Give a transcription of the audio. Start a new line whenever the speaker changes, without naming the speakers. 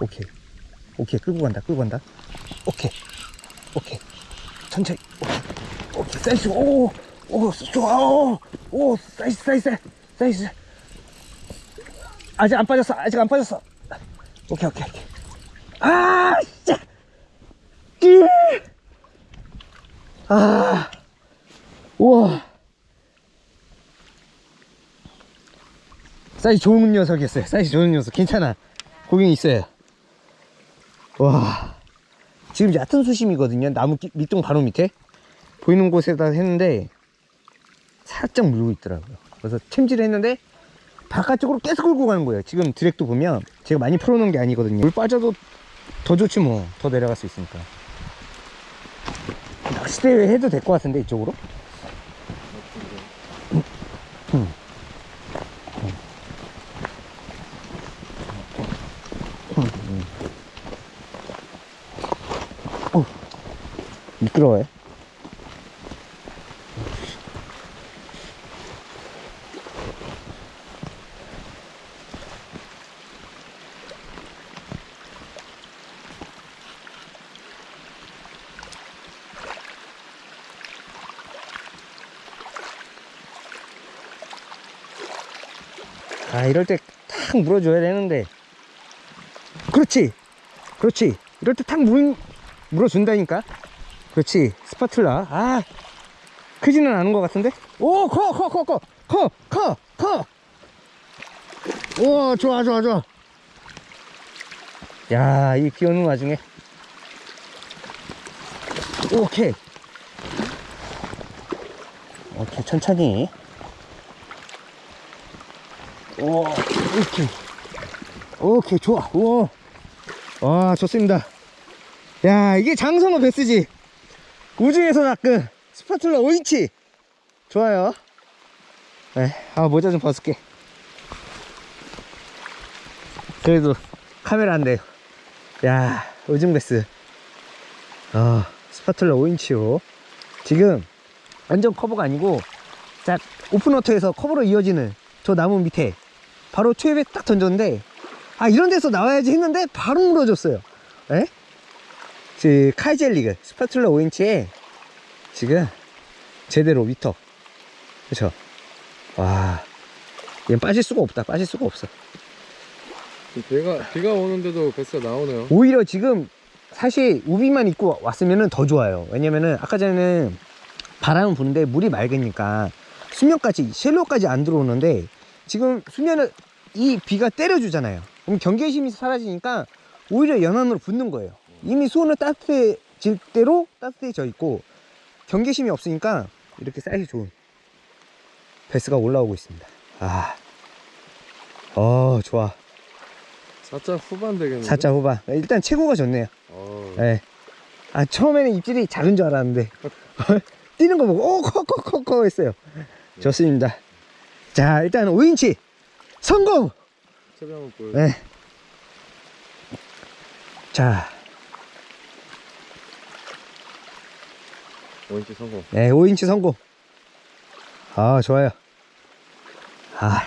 오케이. 오케이. 끌고 간다. 끌고 간다. 오케이. 오케이. 천천히. 오케이. 오케이. 사이즈. 오. 오. 좋아. 오. 오. 사이즈. 사이즈. 사이즈. 아직 안 빠졌어. 아직 안 빠졌어. 오케이. 오케이. 오케이. 아, 진짜. 끼. 아. 우와. 사이즈 좋은 녀석이었어요. 사이즈 좋은 녀석. 괜찮아. 고객이 있어요. 와. 지금 얕은 수심이거든요. 나무 끼- 밑둥 바로 밑에. 보이는 곳에다 했는데, 살짝 물고 있더라고요. 그래서 챔질을 했는데, 바깥쪽으로 계속 끌고 가는 거예요. 지금 드랙도 보면, 제가 많이 풀어놓은 게 아니거든요. 물 빠져도 더 좋지 뭐. 더 내려갈 수 있으니까. 낚시대 해도 될 것 같은데, 이쪽으로? 미끄러워요. 아, 이럴 때 탁 물어줘야 되는데. 그렇지. 그렇지. 이럴 때 탁 물, 물어준다니까. 그렇지. 스파툴라. 아, 크지는 않은 것 같은데? 오, 커, 커, 커, 커, 커, 커, 커. 오, 좋아, 좋아, 좋아. 야, 이 비 오는 와중에. 오케이. 오케이, 천천히. 오, 오케이. 오케이, 좋아. 오. 와, 좋습니다. 야, 이게 장성호 베스지. 우중에서 낚은 스파툴라 5인치. 좋아요. 네, 아, 모자 좀 벗을게. 그래도 카메라 안 돼요. 야, 우중 베스. 아, 스파툴라 5인치요. 지금 완전 커버가 아니고, 딱 오픈워터에서 커버로 이어지는 저 나무 밑에 바로 초입에 딱 던졌는데, 아, 이런 데서 나와야지 했는데, 바로 물어줬어요. 에? 그 카이젤리그 스파툴라 5인치에 지금 제대로 위터. 그쵸? 와 얘는 빠질 수가 없다 빠질 수가 없어.
비가 비가 오는데도 베스가 나오네요.
오히려 지금 사실 우비만 입고 왔으면 더 좋아요. 왜냐면은 아까 전에는 바람은 부는데 물이 맑으니까 수면까지 쉘로까지 안 들어오는데 지금 수면을 이 비가 때려주잖아요. 그럼 경계심이 사라지니까 오히려 연안으로 붙는 거예요 이미 수온은 따뜻해질 대로 따뜻해져 있고 경계심이 없으니까 이렇게 사이즈 좋은 베스가 올라오고 있습니다. 아, 어 좋아.
살짝 후반 되겠는데.
사자 후반. 일단 최고가 좋네요.
어,
네. 아 처음에는 입질이 작은 줄 알았는데. 뛰는 거 보고 오커커커커 했어요. 좋습니다. 자 일단 5인치 성공. 네. 자
5인치 성공.
네, 5인치 성공 아 좋아요. 아